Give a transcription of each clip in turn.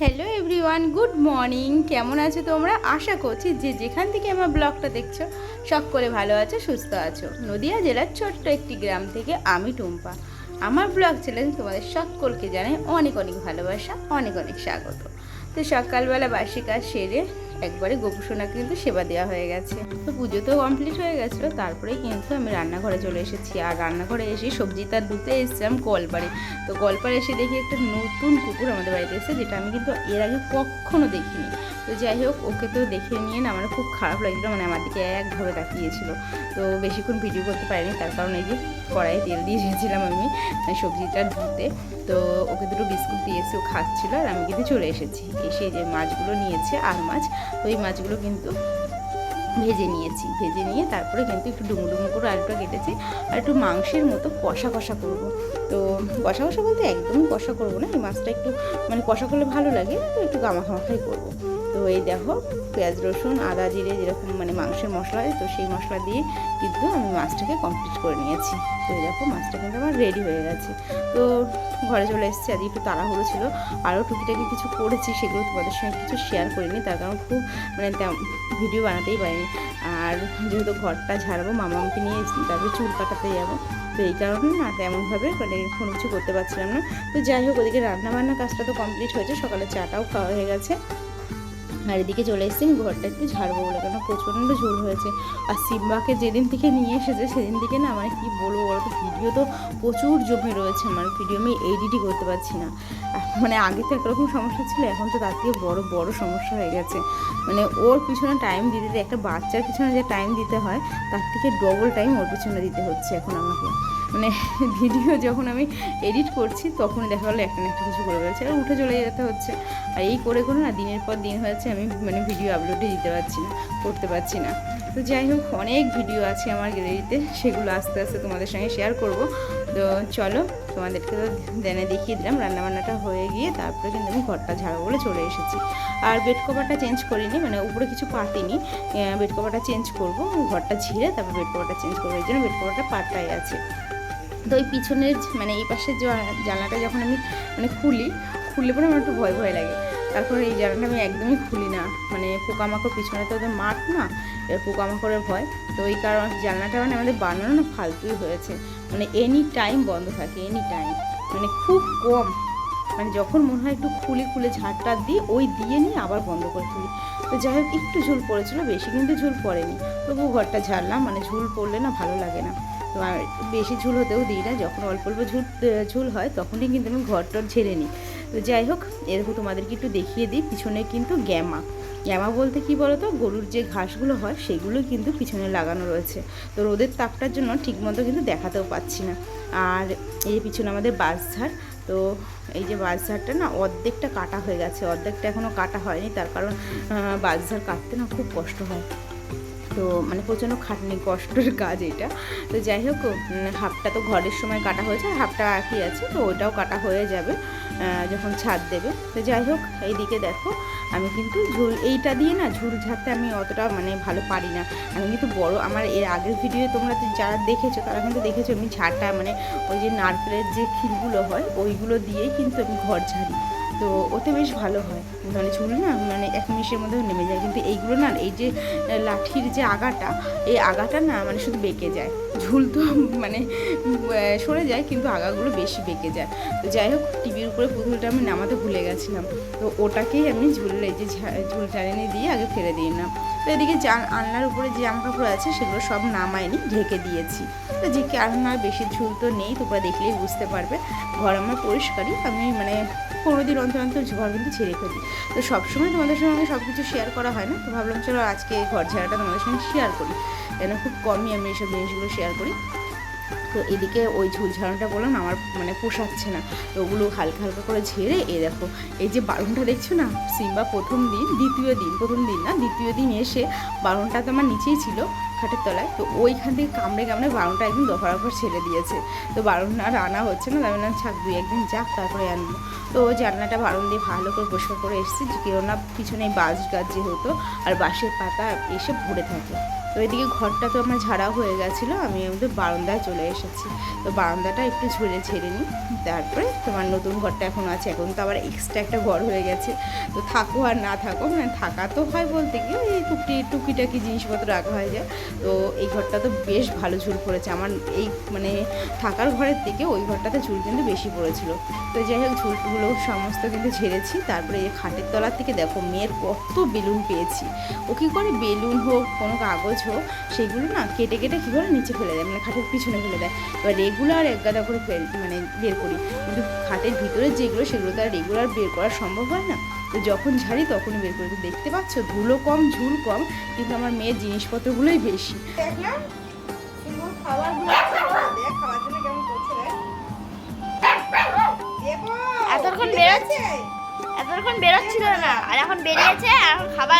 Hello everyone good morning কেমন আছো তোমরা? আশা করছি যে যেখান থেকে আমার ব্লগটা দেখছ, সকলে ভালো আছো, সুস্থ আছো। নদিয়া জেলার ছোট্ট একটি গ্রাম থেকে আমি টুম্পা। আমার ব্লগ চ্যানেল তোমাদের সকলকে জানাই অনেক অনেক ভালোবাসা, অনেক অনেক স্বাগত। তো সকালবেলা বাসি সেরে একবারে গোপুসোনাকে কিন্তু সেবা দেওয়া হয়ে গেছে। তো পুজো তো কমপ্লিট হয়ে গেছিল তারপরে কিন্তু আমি রান্নাঘরে চলে এসেছি। আর রান্নাঘরে এসে সবজি তার ধুতে এসেছিলাম কলপারে তো কলপারে এসে দেখি একটা নতুন কুকুর আমাদের বাড়িতে এসেছে, যেটা আমি কিন্তু এর আগে কখনো দেখিনি। তো যাই হোক, ওকে তো দেখে নিয়ে না আমার খুব খারাপ লাগছিল মানে আমার দিকে একভাবে তাকিয়েছিল। তো বেশিক্ষণ ভিডিও করতে পারিনি, তার কারণ এই যে কড়াইয়ে তেল দিয়ে এসেছিলাম আমি সবজিটা ধুতে। তো ওকে দুটো বিস্কুট দিয়েছে, ও খাচ্ছিলো আর আমি কিন্তু চলে এসেছি। এসে যে মাছগুলো নিয়েছে, আর মাছ ওই মাছগুলো কিন্তু ভেজে নিয়েছি। ভেজে নিয়ে তারপরে কিন্তু একটু ডুমো ডুমো করে আলুটা কেটেছি, আর একটু মাংসের মতো কষা কষা করব। তো কষা কষা বলতে একদমই কষা করব না, এই মাছটা একটু মানে কষা করলে ভালো লাগে, তো একটু গামা খামাখাই করব। তো এই দেখো, পেঁয়াজ, রসুন, আদা, জিরে যেরকম মানে মাংসের মশলা তো সেই মশলা দিয়ে কিন্তু আমি মাছটাকে কমপ্লিট করে নিয়েছি। তো এই দেখো, মাছটা কিন্তু আমার রেডি হয়ে গেছে। তো ঘরে চলে এসেছি, আজকে একটু তাড়াহুড়ো ছিল। আরও টুকিটাকি কিছু করেছি, সেগুলো তোমাদের সঙ্গে কিছু শেয়ার করিনি। তার কারণ খুব মানে ভিডিও বানাতেই পারিনি। আর যেহেতু ঘরটা ঝাড়বো মামাকে নিয়ে তারপরে চুল কাটাতে যাব। তো এই কারণে না তেমনভাবে মানে কোনো কিছু করতে পারছিলাম না। তো যাই হোক, ওদিকে রান্নাবান্না কাজটা তো কমপ্লিট হয়েছে। সকালে চাটাও খাওয়া হয়ে গেছে। আর এদিকে চলে এসেছি, আমি ঘরটা একটু ঝাড়বো বলে কেন প্রচণ্ড ঝোল হয়েছে। আর সিম্বাকে যেদিন থেকে নিয়ে এসেছে, সেদিন থেকে না মানে কি বলব বলো তো ভিডিও তো প্রচুর জমে রয়েছে আমার ভিডিও আমি এডিটই করতে পারছি না। মানে আগে তো একরকম সমস্যা ছিল, এখন তো তার থেকে বড় বড় সমস্যা হয়ে গেছে। মানে ওর পিছনে টাইম দিতে দিতে, একটা বাচ্চার পিছনে যে টাইম দিতে হয়, তার থেকে ডবল টাইম ওর পিছনে দিতে হচ্ছে এখন আমাকে। মানে ভিডিও যখন আমি এডিট করছি, তখনই দেখা গেলো একটা না একটা কিছু করে ফেলছে আর উঠে চলে যেতে হচ্ছে। আর এই করে করে না দিনের পর দিন হয়েছে, আমি মানে ভিডিও আপলোডে দিতে পারছি না, করতে পারছি না। তো যাই হোক, অনেক ভিডিও আছে আমার গ্যালারিতে, সেগুলো আস্তে আস্তে তোমাদের সঙ্গে শেয়ার করব। তো চলো, তোমাদেরকে তো দেনে দেখিয়ে দিলাম, রান্নাবান্নাটা হয়ে গিয়ে তারপরে কিন্তু আমি ঘরটা ঝাড়বো বলে চলে এসেছি। আর বেড কভারটা চেঞ্জ করিনি মানে উপরে কিছু পাতিনি। বেড কভারটা চেঞ্জ করব, ঘরটা ঝিরে তারপর বেড কভারটা চেঞ্জ করব, এই জন্য বেড কভারটা পাটটাই আছে। তো ওই পিছনের মানে এই পাশের জানলাটা যখন আমি মানে খুলি, খুললে পরে আমার একটু ভয় ভয় লাগে। তারপরে এই জানলাটা আমি একদমই খুলি না। মানে পোকামাকড় পিছনে তো ওদের মাঠ না এবার পোকামাকড়ের ভয়। তো ওই কারণ জানলাটা মানে আমাদের বানানো না ফালতুই হয়েছে। মানে এনি টাইম বন্ধ থাকে এনি টাইম মানে খুব কম। মানে যখন মনে হয় একটু খুলে খুলে ঝাড়টা দিই ওই দিয়ে নিয়ে আবার বন্ধ করে তুলি। তো যাই হোক, একটু ঝুল পড়েছিল বেশি, কিন্তু ঝুল পড়েনি। তবু ঘরটা ঝাড়লাম মানে ঝুল পড়লে না ভালো লাগে না। আর বেশি ঝুল হতেও দিই না, যখন অল্প অল্প ঝুল ঝুল হয় তখনই কিন্তু আমি ঘরটর ঝেড়ে নিই। তো যাই হোক, এরকম তোমাদেরকে একটু দেখিয়ে দিই, পিছনে কিন্তু গ্যামা। গ্যামা বলতে কি বলতো? গরুর যে ঘাসগুলো হয়, সেগুলো কিন্তু পিছনে লাগানো রয়েছে। তো রোদের তাপটার জন্য ঠিকমতো কিন্তু দেখাতেও পাচ্ছি না। আর এই পিছনে আমাদের বাঁশঝাড়, তো এই যে বাঁশঝাড়টা না, অর্ধেকটা কাটা হয়ে গেছে। অর্ধেকটা এখনও কাটা হয়নি, তার কারণ বাঁশঝাড় কাটতে না খুব কষ্ট হয়। তো মানে প্রচণ্ড খাটনি কষ্টের কাজ এটা। তো যাই হোক হাফটা তো ঘরের সময় কাটা হয়েছে, আর হাফটা একই আছে, তো ওটাও কাটা হয়ে যাবে যখন ছাদ দেবে। তো যাই হোক, এইদিকে দেখো, আমি কিন্তু ঝুল, এইটা দিয়ে না ঝুল ঝাড়তে আমি অতটা মানে ভালো পারি না। আমি কিন্তু বড়, আমার এর আগের ভিডিও তোমরা যারা দেখেছ, তারা কিন্তু দেখেছ আমি ঝাড়টা মানে ওই যে নারকেলের যে খিলগুলো হয়, ওইগুলো দিয়েই কিন্তু আমি ঘর ঝাড়ি। তো ওতে বেশ ভালো হয়। মানে ঝুল না মানে এক মিনিটের মধ্যে নেমে যায়। কিন্তু এইগুলো না, এই যে লাঠির যে আগাটা, এই আগাটা না মানে শুধু বেঁকে যায়। ঝুল তো মানে সরে যায়, কিন্তু আগাগুলো বেশি বেঁকে যায়। তো যাই হোক, টিভির উপরে পুতুলটা আমি নামাতে ভুলে গেছিলাম। তো ওটাকেই আমি ঝুল যে ঝুল ঝাড়িয়ে দিয়ে আগে ফেলে দিই না তো এদিকে আলনার উপরে যে জামা কাপড় আছে, সেগুলো সব নামায়নি ঢেকে দিয়েছি। তো যে কারণ আর বেশি ঝুল তো নেই, তোমরা দেখলেই বুঝতে পারবে। ঘর আমার পরিষ্কারই, আমি মানে পনেরো দিন অন্তর অন্তর ঘর কিন্তু ছেড়ে ফেলি। তো সবসময় তোমাদের সঙ্গে সব কিছু শেয়ার করা হয় না। তো ভাবলাম, চলো আজকে ঘর ঝাড়াটা তোমাদের সঙ্গে শেয়ার করি। কেন খুব কমই আমি এইসব জিনিসগুলো শেয়ার করি। তো এদিকে ওই ঝুল ঝাড়াটা বললাম, আমার মানে পোষাচ্ছে না। তো ওগুলো হালকা হালকা করে ঝেড়ে এ দেখো, এই যে বারুনটা দেখছ না? সিম্বা প্রথম দিন, দ্বিতীয় দিন, প্রথম দিন না? দ্বিতীয় দিন এসে বারুনটা তো আমার নিচেই ছিল, খাটের তলায়। তো ওইখান থেকে কামড়ে কামড়ে বারণটা একদম দফার দফার ছেড়ে দিয়েছে। তো বারণ আর আনা হচ্ছে না, তাই বললাম ছাক দুই একদিন যাক, তারপরে আনব। তো ওই জানলাটা বারণ দিয়ে ভালো করে পরিষ্কার করে এসেছি, যে কেননা পিছনে বাঁশ গাছ যেহেতু, আর বাঁশের পাতা এসে ভরে থাকে। তো এদিকে ঘরটা তো আমার ঝাড়া হয়ে গেছিল, আমি আমাদের বারান্দায় চলে এসেছি। তো বারান্দাটা একটু ঝুড়ে ঝেড়ে নিই, তারপরে তোমার নতুন ঘরটা এখন আছে, এখন তো আবার এক্সট্রা একটা ঘর হয়ে গেছে। তো থাকো আর না থাকো মানে থাকা তো হয় বলতে কি এই টুকি টুকিটাকি জিনিসপত্র রাখা হয়ে যায়। তো এই ঘরটা তো বেশ ভালো ঝুল পড়েছে, আমার এই মানে থাকার ঘরের থেকে ওই ঘরটাতে ঝুল কিন্তু বেশি পড়েছিল। তো যাই হোক, ঝুলগুলো সমস্ত কিন্তু ঝেড়েছি, তারপরে এই খাটের তলার থেকে দেখো, মেয়ের কত বেলুন পেয়েছি। ও কী করে বেলুন হোক, কোনো কাগজ হোক সেগুলো না কেটে কেটে কী করে নিচে ফেলে দেয় মানে খাটের পিছনে ফেলে দেয়। এবার রেগুলার এক গাদা করে ফেল মানে বের করি। কিন্তু খাটের ভিতরে যেগুলো সেগুলো তো আর রেগুলার বের করা সম্ভব হয় না। তো যখন ঝাড়ি তখনই বের করি। তো দেখতে পাচ্ছ ধুলো কম ঝুল কম কিন্তু আমার মেয়ের জিনিসপত্রগুলোই বেশি। এতক্ষণ বেরোচ্ছে এতক্ষণ বেরোচ্ছিল না আর এখন বেরিয়েছে এখন খাবার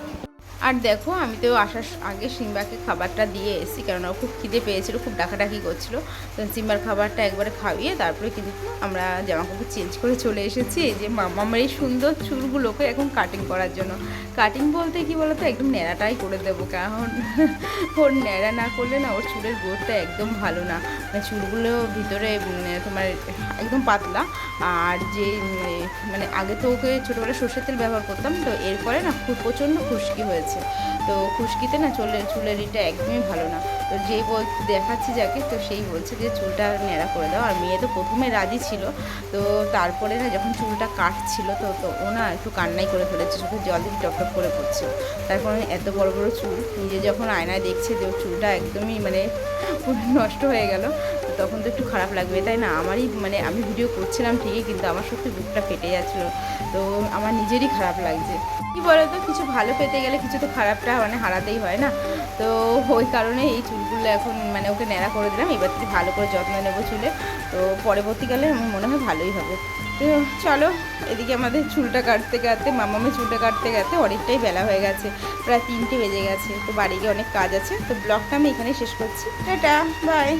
আর দেখো, আমি তো আসার আগে সিম্বাকে খাবারটা দিয়ে এসেছি কারণ ও খুব খিদে পেয়েছিল, খুব ডাকাডাকি করছিল। তো সিম্বার খাবারটা একবারে খাইয়ে তারপরে কিন্তু আমরা জামা কাপড় চেঞ্জ করে চলে এসেছি। যে মামার এই সুন্দর চুলগুলোকে এখন কাটিং করার জন্য। কাটিং বলতে কি বলতো? একদম ন্যাড়াটাই করে দেবো, কারণ ওর ন্যাড়া না করলে না ওর চুলের গ্রোথটা একদম ভালো না। মানে চুলগুলো ভিতরে তোমার একদম পাতলা। আর যে মানে আগে তো ওকে ছোটোবেলায় সর্ষের তেল ব্যবহার করতাম, তো এরপরে না খুব প্রচণ্ড খুশকি হয়েছে। তো খুশকিতে না চুলের চুলের ইটা একদমই ভালো না। তো যেই বল, দেখাচ্ছি যাকে, তো সেই বলছে যে চুলটা ন্যাড়া করে দাও। আর মেয়ে তো প্রথমে রাজি ছিল। তো তারপরে না যখন চুলটা কাটছিল, তো তো ও না একটু কান্নাই করে ফেলেছে চোখে জল দিয়ে টপ টপ করে পড়ছিল তারপরে এত বড় বড় চুল, নিজে যখন আয়নায় দেখছে যে চুলটা একদমই মানে পুরো নষ্ট হয়ে গেল, তখন তো একটু খারাপ লাগবে। তাই না, আমারই মানে আমি ভিডিও করছিলাম ঠিকই, কিন্তু আমার সত্যি বুকটা ফেটে যাচ্ছিল। তো আমার নিজেরই খারাপ লাগছে। কি বলো তো কিছু ভালো পেতে গেলে কিছু তো খারাপটা মানে হারাতেই হয় না। তো ওই কারণে এই চুলগুলো এখন মানে ওকে ন্যাড়া করে দিলাম। এবার থেকে ভালো করে যত্ন নেব চুলে। তো পরবর্তীকালে আমার মনে হয় ভালোই হবে। তো চলো, এদিকে আমাদের চুলটা কাটতে কাটতে মামামের চুলটা কাটতে কাটতে অনেকটাই বেলা হয়ে গেছে। প্রায় তিনটে বেজে গেছে। তো বাড়ি গিয়ে অনেক কাজ আছে। তো ব্লগটা আমি এখানেই শেষ করছি। Tata bye